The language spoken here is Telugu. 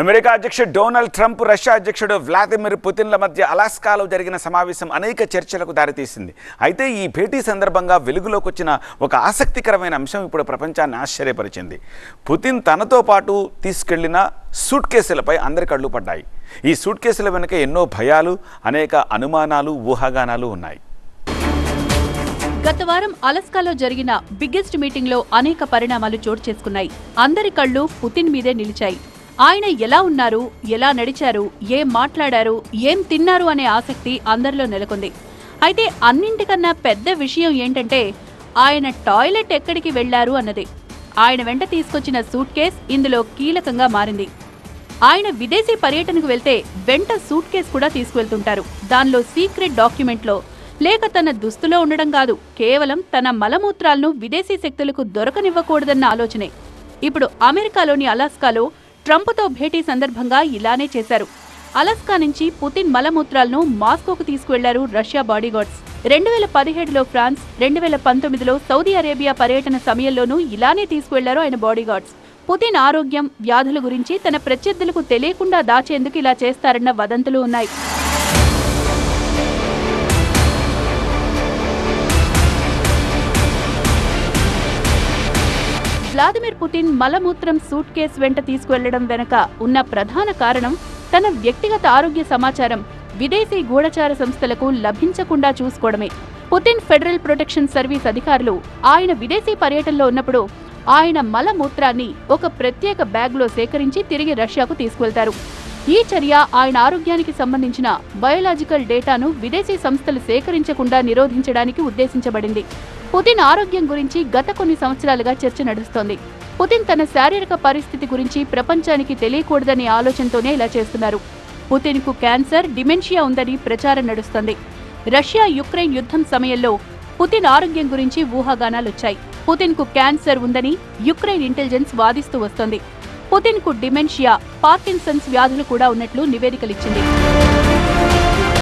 అమెరికా అధ్యక్షుడు డొనాల్డ్ ట్రంప్ రష్యా అధ్యక్షుడు వ్లాదిమిర్ పుతిన్ల మధ్య అలాస్కాలో జరిగిన సమావేశం అనేక చర్చలకు దారితీసింది. అయితే ఈ భేటీ సందర్భంగా వెలుగులోకి వచ్చిన ఒక ఆసక్తికరమైన అంశం ఇప్పుడు ప్రపంచాన్ని ఆశ్చర్యపరిచింది. పుతిన్ తనతో పాటు తీసుకెళ్ళిన సూట్ కేసులపై అందరి కళ్ళు పడ్డాయి. ఈ సూట్ కేసుల వెనుక ఎన్నో భయాలు అనేక అనుమానాలు ఊహాగానాలు ఉన్నాయి. గత వారం అలస్కాలో జరిగిన బిగ్గెస్ట్ మీటింగ్లో అనేక పరిణామాలు చోటు చేసుకున్నాయి. అందరి కళ్ళు పుతిన్ మీదే నిలిచాయి. ఆయన ఎలా ఉన్నారు ఎలా నడిచారు ఏం మాట్లాడారు ఏం తిన్నారు అనే ఆసక్తి అందరిలో నెలకొంది. అయితే అన్నింటికన్నా పెద్ద విషయం ఏంటంటే ఆయన టాయిలెట్ ఎక్కడికి వెళ్ళారు అన్నది. ఆయన వెంట తీసుకొచ్చిన సూట్ కేస్ ఇందులో కీలకంగా మారింది. ఆయన విదేశీ పర్యటనకు వెళ్తే వెంట సూట్ కేస్ కూడా తీసుకువెళ్తుంటారు. దానిలో సీక్రెట్ డాక్యుమెంట్లో లేక తన దుస్తులో ఉండడం కాదు కేవలం తన మలమూత్రాలను విదేశీ శక్తులకు దొరకనివ్వకూడదన్న ఆలోచనే. ఇప్పుడు అమెరికాలోని అలాస్కాలో ట్రంప్తో భేటీ సందర్భంగా ఇలానే చేశారు. అలస్కా నుంచి పుతిన్ మలమూత్రాలను మాస్కోకు తీసుకువెళ్ళారు రష్యా బాడీగార్డ్స్. రెండు వేల పదిహేడులో ఫ్రాన్స్ రెండు వేల పంతొమ్మిదిలో సౌదీ అరేబియా పర్యటన సమయంలోనూ ఇలానే తీసుకువెళ్ళారు ఆయన బాడీగార్డ్స్. పుతిన్ ఆరోగ్యం వ్యాధుల గురించి తన ప్రత్యర్థులకు తెలియకుండా దాచేందుకు ఇలా చేస్తారన్న వదంతులు ఉన్నాయి. వ్లాదిమిర్ పుతిన్ మలమూత్రం సూట్ కేస్ వెంట తీసుకువెళ్ళడం వెనుక ఉన్న ప్రధాన కారణం తన వ్యక్తిగత ఆరోగ్య సమాచారం విదేశీ గూఢచార సంస్థలకు లభించకుండా చూసుకోవడమే. పుతిన్ ఫెడరల్ ప్రొటెక్షన్ సర్వీస్ అధికారులు ఆయన విదేశీ పర్యటనలో ఉన్నప్పుడు ఆయన మలమూత్రాన్ని ఒక ప్రత్యేక బ్యాగ్లో సేకరించి తిరిగి రష్యాకు తీసుకువెళ్తారు. ఈ చర్య ఆయన ఆరోగ్యానికి సంబంధించిన బయోలాజికల్ డేటాను విదేశీ సంస్థలు సేకరించకుండా నిరోధించడానికి ఉద్దేశించబడింది. పుతిన్ ఆరోగ్యం గురించి గత కొన్ని సంవత్సరాలుగా చర్చ నడుస్తోంది. పుతిన్ తన శారీరక పరిస్థితి గురించి ప్రపంచానికి తెలియకూడదనే ఆలోచనతోనే ఇలా చేస్తున్నారు. పుతిన్కు క్యాన్సర్ డిమెన్షియా ఉందని ప్రచారం నడుస్తోంది. రష్యా యుక్రెయిన్ యుద్ధం సమయంలో పుతిన్ ఆరోగ్యం గురించి ఊహాగానాలొచ్చాయి పుతిన్కు క్యాన్సర్ ఉందని యుక్రెయిన్ ఇంటెలిజెన్స్ వాదిస్తూ వస్తోంది. పుతిన్కు డిమెన్షియా పార్కిన్సన్స్ వ్యాధులు కూడా ఉన్నట్లు నివేదికలిచ్చింది.